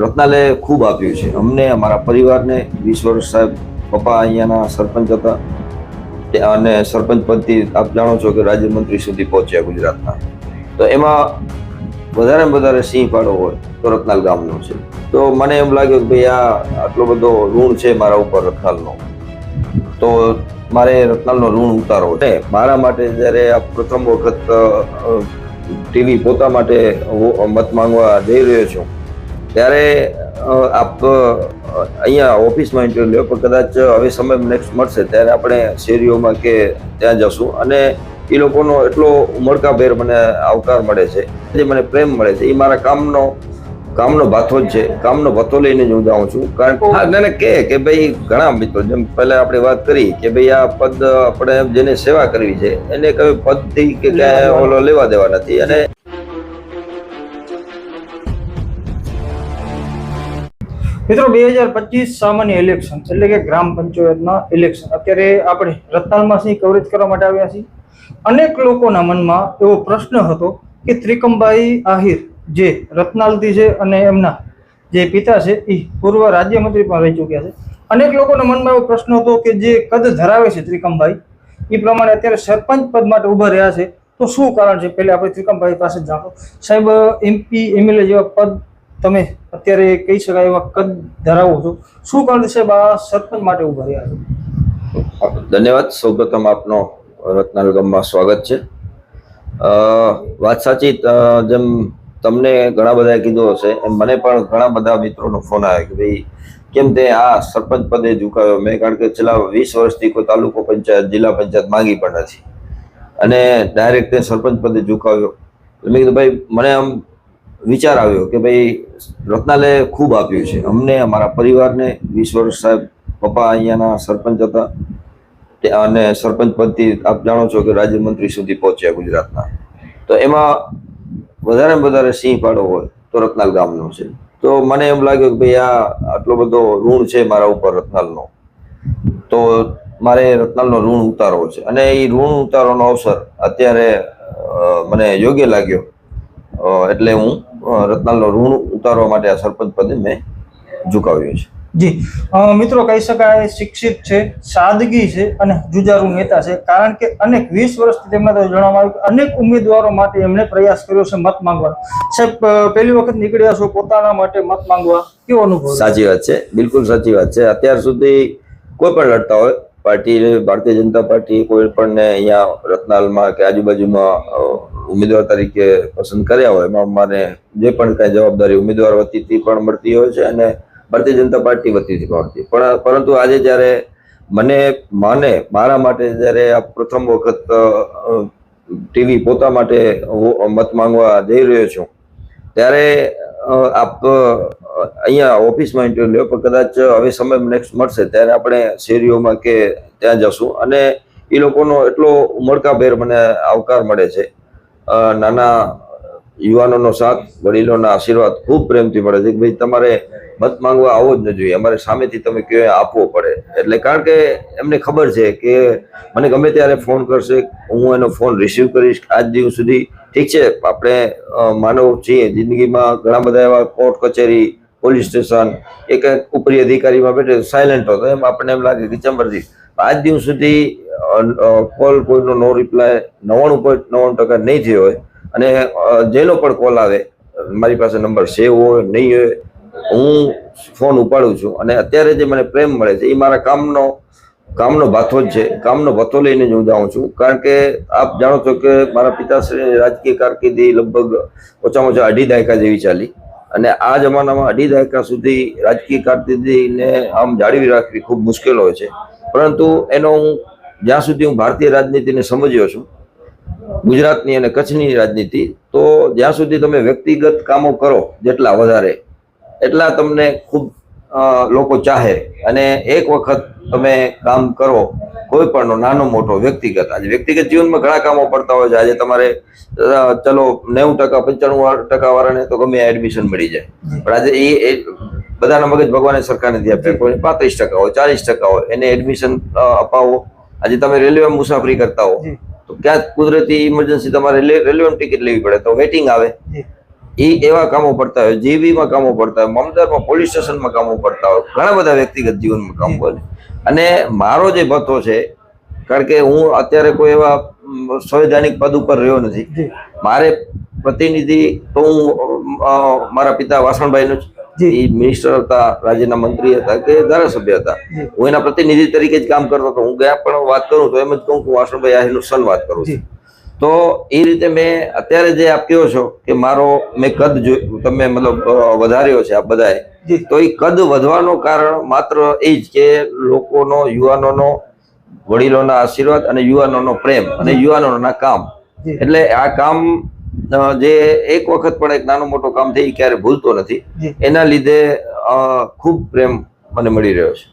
રત્નાલયે ખૂબ આપ્યું છે. અમને, અમારા પરિવારને વીસ વર્ષ સાહેબ પપ્પા અહીંયાના સરપંચ હતા. અને સરપંચ પદથી આપ જાણો છો કે રાજ્યમંત્રી સુધી પહોંચ્યા ગુજરાતના. તો એમાં વધારે વધારે સિંહ પાડો હોય તો રત્નાલ ગામનો છે. તો મને એમ લાગ્યું કે ભાઈ આ આટલો બધો ઋણ છે મારા ઉપર રત્નાલનો. તો મારે રત્નાલનો ઋણ ઉતારવો છે. મારા માટે જ્યારે આ પ્રથમ વખત ટીવી પોતા માટે મત માંગવા જઈ રહ્યો છું ત્યારે આપ અહીંયા ઓફિસમાં ઇન્ટરવ્યુ લ્યો, પણ કદાચ હવે સમય નેક્સ્ટ મળશે ત્યારે આપણે શેરીઓમાં કે ત્યાં જશું. અને એ લોકોનો એટલો ઉમળકાભેર મને આવકાર મળે છે. જે મને પ્રેમ મળે છે. એ મારા કામનો કામનો ભાથો જ છે. કામનો ભથ્થો લઈને જ હું જાઉં છું. કારણ કે કહે કે ભાઈ ઘણા મિત્રો, જેમ પહેલાં આપણે વાત કરી કે ભાઈ આ પદ આપણે જેને સેવા કરવી છે, એને કઈ પદથી કે ક્યાંય ઓલો લેવા દેવા નથી. અને મિત્રો, બે હજાર પચીસ સામાન્ય ઇલેક્શન એટલે કે ગ્રામ પંચાયતના ઇલેક્શન અત્યારે આપણે રત્નાલમાં સિંહ કવરેજ કરવા માટે આવ્યા છીએ. અનેક લોકોના મનમાં એવો પ્રશ્ન હતો કે ત્રિકમભાઈ આહિર જે રત્નાલથી છે અને એમના જે પિતા છે, એ પૂર્વ રાજ્યમંત્રી પણ રહી ચૂક્યા છે. અનેક લોકોના મનમાં એવો પ્રશ્ન હતો કે જે કદ ધરાવે છે ત્રિકમભાઈ એ પ્રમાણે અત્યારે સરપંચ પદ માટે ઊભા રહ્યા છે. તો શું કારણ છે? પહેલા આપણે ત્રિકમભાઈ પાસે જાણો. સાહેબ એમપી એમએલએ જેવા પદ તમે અત્યારે કહી શકાય એવા કદ ધરાવો છો. શું કારણ છે આ સરપંચ માટે ઊભા રહ્યા છો. ધન્યવાદ. સૌપ્રથમ આપનો રત્નાલ ગામમાં સ્વાગત છે. વાત સાચી જેમ તમને ઘણા બધાએ કીધું હશે, એમ મને પણ ઘણા બધા મિત્રોનો ફોન આવ્યો કે ભાઈ, કેમ તે આ સરપંચ પદે ઝુકાયો? મેં કારણ કે છેલ્લા વીસ વર્ષથી કોઈ તાલુકો પંચાયત, જિલ્લા પંચાયત માંગી પણ નથી. અને ડાયરેક્ટ તે સરપંચ પદે ઝુકાવ્યો મેં કીધું, ભાઈ, મને આમ વિચાર આવ્યો કે ભાઈ રત્નાલયે ખૂબ આપ્યું છે. અમને, અમારા પરિવારને, વીસ વર્ષ સાહેબ પપ્પા અહીંયાના સરપંચ હતા. અને સરપંચ પદથી આપ જાણો છો કે રાજ્યમંત્રી સુધી પહોંચ્યા ગુજરાતના. તો એમાં વધારે વધારે સિંહ પાડો હોય તો રત્નાલ ગામનો છે. તો મને એમ લાગ્યું કે ભાઈ, આ આટલો બધો ઋણ છે મારા ઉપર રત્નાલનો. તો મારે રત્નાલનો ઋણ ઉતારવો છે. અને એ ઋણ ઉતારવાનો અવસર અત્યારે મને યોગ્ય લાગ્યો. એટલે હું રત્નાલનો ઋણ ઉતારવા માટે આ સરપંચ પદે મેં ઝુકાવ્યો છે. જી. મિત્રો કહી શકાય શિક્ષિત છે સાદગી છે અને જુજારુ નેતા છે. કારણ કે અનેક વીસ વર્ષથી તેમના દ્વારા જણાવવામાં આવ્યું અનેક ઉમેદવારો માટે એમણે પ્રયાસ કર્યો છે મત માંગવાનો સાહેબ પહેલી વખત નીકળ્યા છો પોતાના માટે મત માંગવા. કેવો અનુભવ સાચી વાત છે. બિલકુલ સાચી વાત છે. અત્યાર સુધી કોઈ પણ લડતા હોય પાર્ટી ભારતીય જનતા પાર્ટી કોઈ પણ અહીંયા રત્નાલમાં કે આજુબાજુમાં ઉમેદવાર તરીકે પસંદ કર્યા હોય, એમાં મને જે પણ કાંઈ જવાબદારી ઉમેદવાર વતીથી પણ મળતી હોય છે અને ભારતીય જનતા પાર્ટી વતીથી પણ મળતી. પણ, પરંતુ આજે જ્યારે મને, માને, મારા માટે જ્યારે આ પ્રથમ વખત ટીવી પોતા માટે મત માંગવા જઈ રહ્યો છું, ત્યારે આપ અહીંયા ઓફિસમાં ઇન્ટરવ્યુ લ્યો પણ કદાચ હવે સમય નેક્સ્ટ મળશે, ત્યારે આપણે શેરીઓમાં કે ત્યાં જશું. અને એ લોકોનો એટલો ઉમળકાભેર મને આવકાર મળે છે નાના યુવાનોનો સાથ, વડીલોના આશીર્વાદ ખૂબ પ્રેમથી મળે છે કે ભાઈ તમારે મત માંગવા આવો જ ન જોઈએ. અમારે સામેથી તમે કયો આપવો પડે. એટલે કારણ કે એમને ખબર છે કે મને ગમે ત્યારે ફોન કરશે, હું એનો ફોન રિસીવ કરીશ આજ દિવસ સુધી. ઠીક છે, આપણે માનવ છીએ, જિંદગીમાં ઘણા બધા એવા કોર્ટ કચેરી, પોલીસ સ્ટેશન, એક ઉપરી અધિકારીમાં બેઠે સાયલન્ટ હતો, એમ આપણને એમ લાગે કે ચંબરજી આજ દિવસ સુધી કોલ કોઈનો નો રિપ્લાય નવ્વાણું પોઈન્ટ નવ્વાણું ટકા નહીં થયો હોય. અને જેનો પણ કોલ આવે, મારી પાસે નંબર સેવ હોય, નહીં હોય, હું ફોન ઉપાડું છું. અને અત્યારે જે મને પ્રેમ મળે છે, એ મારા કામનો કામનો ભાથો જ છે. કામનો ભથ્થો લઈને જ હું જાઉં છું. કારણ કે આપ જાણો છો કે મારા પિતાશ્રીની રાજકીય કારકિર્દી લગભગ ઓછામાં ઓછા અઢી દાયકા જેવી ચાલી. અને આ જમાનામાં અઢી દાયકા સુધી રાજકીય કારકિર્દીને આમ જાળવી રાખવી ખૂબ મુશ્કેલ હોય છે. પરંતુ એનો હું જ્યાં સુધી હું ભારતીય રાજનીતિને સમજ્યો છું, ગુજરાતની અને કચ્છની રાજનીતિ, તો જ્યાં સુધી તમે વ્યક્તિગત કામો કરો જેટલા વધારે, એટલા તમને ખૂબ લોકો ચાહે અને એક વખત તમે કામ કરો કોઈ પણનો નાનો મોટો વ્યક્તિગત આજે વ્યક્તિગત જીવનમાં ઘણા કામો પડતા હોય છે. આજે તમારે ચલો નેવું ટકા પંચાણું ટકા વાળાને તો ગમે એડમિશન મળી જાય. પણ આજે એ બધાના મગજ ભગવાને સરકારને નથી આપ્યા કોઈ પાંત્રીસ ટકા હોય ચાલીસ ટકા હોય એને એડમિશન અપાવો. આજે તમે રેલવે મુસાફરી કરતા હો તો ક્યાંક કુદરતી ઇમરજન્સી તમારે રેલવે ટિકિટ લેવી પડે તો વેટિંગ આવે. એ એવા કામો પડતા હોય જીબીમાં કામો પડતા હોય મમદારમાં પોલીસ સ્ટેશનમાં કામો પડતા હોય ઘણા બધા વ્યક્તિગત જીવનમાં કામ બને અને મારો જે ભથ્થો છે કારણ કે હું અત્યારે કોઈ એવા સંવૈધાનિક પદ ઉપર રહ્યો નથી. મારે પ્રતિનિધિ તો હું મારા પિતા વાસણભાઈનું જ. એ મિનિસ્ટર હતા રાજ્યના મંત્રી હતા કે ધારાસભ્ય હતા. હું એના પ્રતિનિધિ તરીકે જ કામ કરતો હતો. હું ગયા પણ વાત કરું તો એમ જ કહું કે વાસણભાઈ આહિરનું સન વાત કરું છું. તો એ રીતે મેં અત્યારે જે આપ કહો છો કે મારો મેં કદ તમે મતલબ વધાર્યો છે આ બધાએ તો એ કદ વધવાનું કારણ માત્ર એ જ કે લોકોનો યુવાનોનો વડીલોના આશીર્વાદ અને યુવાનોનો પ્રેમ અને યુવાનોના કામ. એટલે આ કામ જે એક વખત પણ એક નાનો મોટો કામ થઈ ક્યારે ભૂલતો નથી. એના લીધે ખૂબ પ્રેમ મને મળી રહ્યો છે.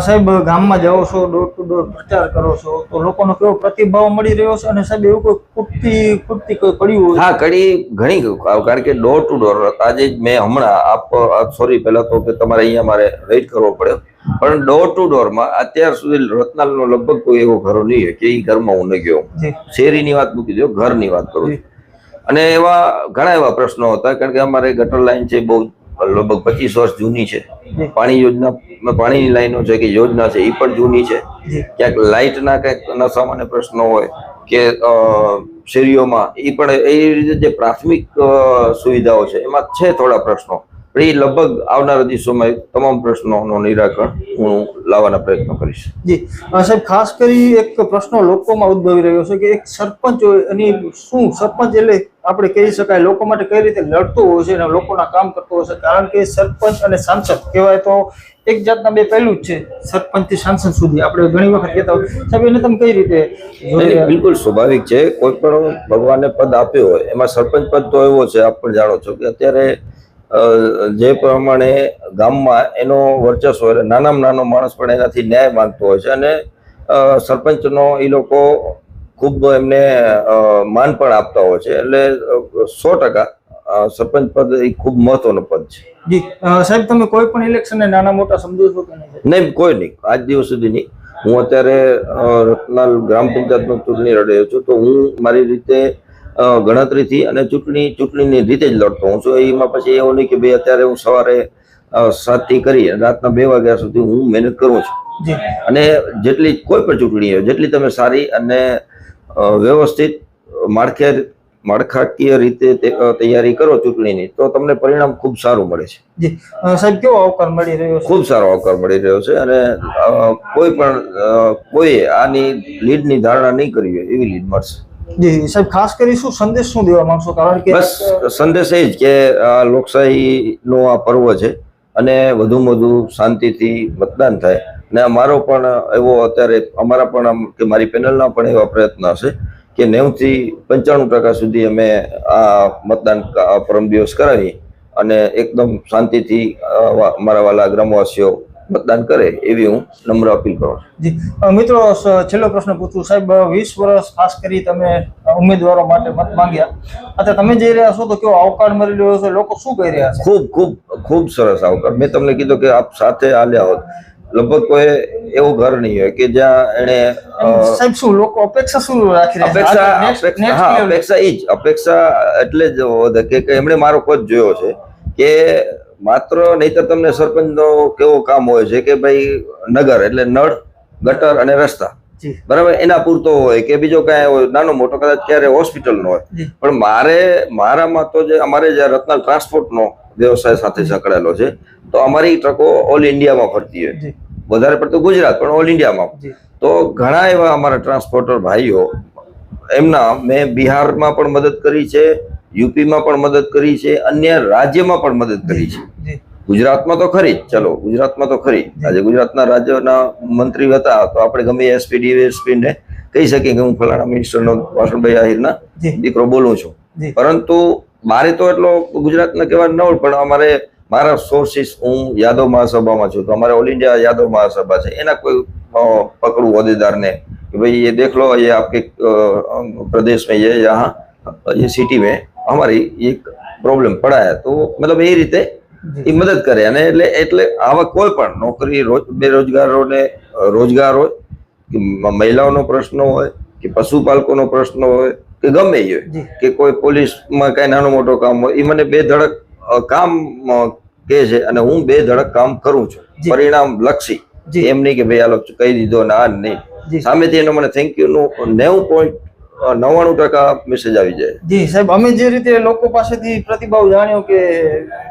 સાહેબ ગામમાં જાઓ છો ડોર ટુ ડોર પ્રચાર કરો છો તો લોકોનો કેવો પ્રતિભાવ મળી રહ્યો છે? અને સાહેબ એવું કોઈ ખૂટતી ખૂટતી કોઈ પડ્યું હા કડી ઘણી કારણ કે ડોર ટુ ડોર આજે જ મેં હમણાં આપ સોરી પહેલા તો કે તમારે અહીંયા મારે વેઇટ કરવો પડ્યો. પણ ડોર ટુ ડોરમાં અત્યાર સુધી રત્નાલનો લગભગ કોઈ એવો ઘરો નહીં કે એ ઘરમાં હું ન ગયો શેરીની વાત મૂકી દો ઘરની વાત કરું અને એવા ઘણા એવા પ્રશ્નો હતા કારણ કે અમારે ગટર લાઈન છે બહુ લગભગ પચીસ વર્ષ જૂની છે. પાણી યોજના પાણીની લાઈનો છે કે યોજના છે એ પણ જૂની છે. ક્યાંક લાઇટના કંઈક સામાન્ય પ્રશ્નો હોય કે શેરીઓમાં એ પણ એ રીતે જે પ્રાથમિક સુવિધાઓ છે એમાં છે થોડા પ્રશ્નો. એ લગભગ આવનારા દિવસોમાં તમામ પ્રશ્નોનું નિરાકરણ હું લાવવાના પ્રયત્નો કરીશ. જી. સાહેબ ખાસ કરી એક પ્રશ્ન લોકોમાં ઉદ્ભવી રહ્યો છે કે એક સરપંચ એની શું સરપંચ એટલે આપણે કહી શકાય લોકો માટે કઈ રીતે લડતો હોય છે અને લોકોના કામ કરતો હોય છે? કારણ કે સરપંચ અને સાંસદ કહેવાય તો એક જાતના બે પહેલું જ છે સરપંચથી સાંસદ સુધી. આપણે ઘણી વખત કહેતા હોય. સાહેબ એને તમે કઈ રીતે બિલકુલ સ્વાભાવિક છે. કોઈ પણ ભગવાને પદ આપ્યો હોય એમાં સરપંચ પદ તો એવો છે આપ પણ જાણો છો કે અત્યારે જે પ્રમાણે ગામમાં એનો વર્ચસ્વ હોય એટલે નાનામાં નાનો માણસ પણ એનાથી ન્યાય માંગતો હોય છે અને સરપંચનો એ લોકો ખૂબ એમને માન પણ આપતા હોય છે. એટલે સો ટકા સરપંચ પદ એ ખૂબ મહત્વનું પદ છે. જી. સાહેબ તમે કોઈ પણ ઇલેક્શનને નાના મોટા સમજો છો કે નહીં? નહીં કોઈ નહીં. આજ દિવસ સુધી નહીં. હું અત્યારે રત્નાલ ગ્રામ પંચાયતનો ચૂંટણી લડી રહ્યો છું. તો હું મારી રીતે ગણતરીથી અને ચૂંટણી ચૂંટણીની રીતે જ લડતો હું છું. એમાં પછી એવું નહીં કે ભાઈ અત્યારે હું સવારે સાતથી કરી રાતના બે વાગ્યા સુધી હું મહેનત કરું છું. અને જેટલી કોઈ પણ ચૂંટણી હોય જેટલી તમે સારી અને વ્યવસ્થિત માળખે માળખાકીય રીતે તૈયારી કરો ચૂંટણીની તો તમને પરિણામ ખૂબ સારું મળે છે. સાહેબ કેવો આવકાર મળી રહ્યો છે? ખૂબ સારો આવકાર મળી રહ્યો છે અને કોઈ પણ કોઈ આની લીડની ધારણા નહીં કરી હોય એવી લીડ મળશે. જી સાહેબ, ખાસ કરી શું સંદેશ શું દેવા માંગશો? કારણ કે બસ, સંદેશ એ જ કે આ લોકશાહીનો આ પર્વ છે અને વધુમાં વધુ શાંતિથી મતદાન થાય. અને અમારો પણ એવો અત્યારે અમારા પણ આમ કે મારી પેનલના પણ એવા પ્રયત્ન હશે કે નેવથી પંચાણું ટકા સુધી અમે આ મતદાન પરમ દિવસ કરાવી અને એકદમ શાંતિથી અમારા વાલા ગ્રામવાસીઓ મતદાન કરે એવી હું નમ્ર અપીલ કરું છું. જી. મિત્રો છેલ્લો પ્રશ્ન પૂછું. સાહેબ વીસ વર્ષ ખાસ કરી તમે ઉમેદવારો માટે મત માંગ્યા. અત્યારે તમે જઈ રહ્યા છો તો કેવો આવકાર મળી રહ્યો છે? લોકો શું કહી રહ્યા છે? ખૂબ ખૂબ ખૂબ સરસ આવકાર. મેં તમને કીધું કે આપ સાથે આલ્યા હોત. લગભગ કોઈ એવું ઘર નહીં હોય કે જ્યાં એને સાહેબ શું લોકો અપેક્ષા શું રાખી અપેક્ષા અપેક્ષા હા અપેક્ષા ઈ જ. અપેક્ષા એટલે જ કે એમણે મારો કોચ જોયો છે કે માત્ર નહીતર તમને સરપંચનો કેવો કામ હોય છે કે ભાઈ નગર એટલે નળ ગટર અને રસ્તા. બરાબર? એના પૂરતો હોય કે બીજો કાંઈ હોય નાનો મોટો કદાચ ક્યારે હોસ્પિટલનો હોય. પણ મારે મારામાં તો જે અમારે જે રત્નાલ ટ્રાન્સપોર્ટનો વ્યવસાય સાથે સંકળાયેલો છે તો અમારી ટ્રકો ઓલ ઇન્ડિયામાં ફરતી હોય. વધારે પડતું ગુજરાત પણ ઓલ ઇન્ડિયામાં. તો ઘણા એવા અમારા ટ્રાન્સપોર્ટર ભાઈઓ એમના મેં બિહારમાં પણ મદદ કરી છે યુપીમાં પણ મદદ કરી છે અન્ય રાજ્યમાં પણ મદદ કરી છે જી ગુજરાતમાં તો ખરી જ ચલો ગુજરાતમાં તો ખરી આજે ગુજરાતના રાજ્યના મંત્રી હતા તો આપણે ગમે એસપી ડીએસપી ને કહી શકીએ કે હું ફલાણા મિનિસ્ટરનો વાસણભાઈ આહિરના જી દીકરો બોલું છું જી પરંતુ મારે તો એટલો ગુજરાતના કહેવા ન હોય પણ અમારે મારા સોર્સિસ હું યાદવ મહાસભામાં છું તો અમારે ઓલ ઇન્ડિયા યાદવ મહાસભા છે એના કોઈ અ, પકડું હોદ્દેદારને कि भाई ये देख लो ये आपके अ, प्रदेश में ये यहाँ ये सिटी में અમારી એક પ્રોબ્લેમ પડાયા તો મતલબ એ રીતે એ મદદ કરે અને એટલે એટલે આવા કોઈ પણ નોકરી રોજ બેરોજગારોને રોજગાર હોય કે મહિલાઓનો પ્રશ્ન હોય કે પશુપાલકોનો પ્રશ્ન હોય કે ગમે એ હોય કે કોઈ પોલીસમાં કાંઈ નાનો મોટો કામ હોય એ મને બે ધડક કામ કે છે અને હું બે ધડક કામ કરું છું. પરિણામ લક્ષી. એમ નહીં કે ભાઈ આલો કહી દીધો ને આ નહીં. સામેથી એનો મને થેન્ક યુ નું નેવું પોઈન્ટ નવ્વાણું ટકા મેસેજ આવી જાય. જી સાહેબ અમે જે રીતે લોકો પાસેથી પ્રતિભાવ જાણ્યો કે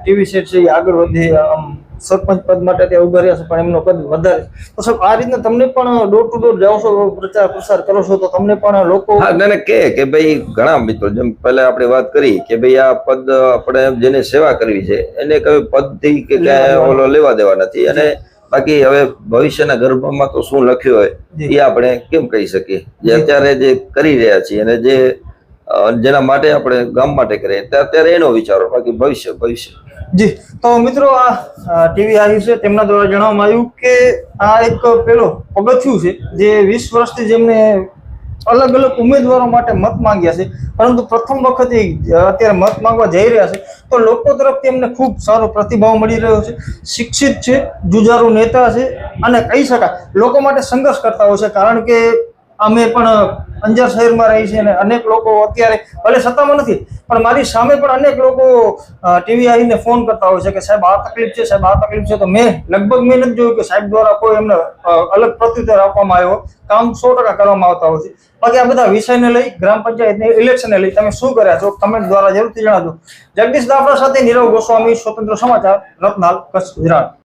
ટીવી સેટ છે એ આગળ વધે આમ સરપંચ પદ માટે ત્યાં ઊભા રહ્યા છે પણ એમનો કદ વધારે તો સાહેબ આ રીતના તમને પણ ડોર ટુ ડોર જાઓ છો પ્રચાર પ્રસાર કરો છો તો તમને પણ લોકો હા કે કે ભાઈ ઘણા મિત્રો જેમ પહેલા આપણે વાત કરી કે ભાઈ આ પદ આપણે જેને સેવા કરવી છે એને કઈ પદથી કે ક્યાંય ઓલો લેવા દેવા નથી. અને બાકી હવે ભવિષ્યના ગર્ભમાં તો શું લખ્યું હોય એ આપણે કેમ કહી શકીએ? જે અત્યારે જે કરી રહ્યા છીએ અને જે જેના માટે આપણે ગામ માટે કરીએ અત્યારે એનો વિચારો બાકી ભવિષ્ય ભવિષ્ય. જી. તો મિત્રો આ ટીવી આવ્યું છે તેમના દ્વારા જણાવવામાં આવ્યું કે આ એક પેલો પગથિયું છે જે વીસ વર્ષથી જેમને અલગ અલગ ઉમેદવારો માટે મત માંગ્યા છે. પરંતુ પ્રથમ વખત એ અત્યારે મત માંગવા જઈ રહ્યા છે. તો લોકો તરફથી એમને ખૂબ સારો પ્રતિભાવ મળી રહ્યો છે. શિક્ષિત છે, જુજારુ નેતા છે અને કહી શકાય, લોકો માટે સંઘર્ષ કરતા હોય છે. કારણ કે અમે પણ અંજાર શહેરમાં રહી છે અને અનેક લોકો અત્યારે ભલે સત્તામાં નથી પણ મારી સામે પણ અનેક લોકો ટીવી આવીને ફોન કરતા હોય છે કે સાહેબ આ તકલીફ છે, સાહેબ આ તકલીફ છે. તો મેં લગભગ મેં નથી જોયું કે સાહેબ દ્વારા કોઈ એમને અલગ પ્રત્યુત્તર આપવામાં આવ્યો. કામ સો ટકા કરવામાં આવતા હોય છે. બાકી આ બધા વિષયને લઈ, ગ્રામ પંચાયતને ઇલેક્શનને લઈ તમે શું કર્યા છો? કમેન્ટ દ્વારા જરૂરથી જણાવજો. જગદીશ દાફડા સાથે નીરવ ગોસ્વામી, સ્વતંત્ર સમાચાર, રત્નાલ, કચ્છ, ગુજરાત.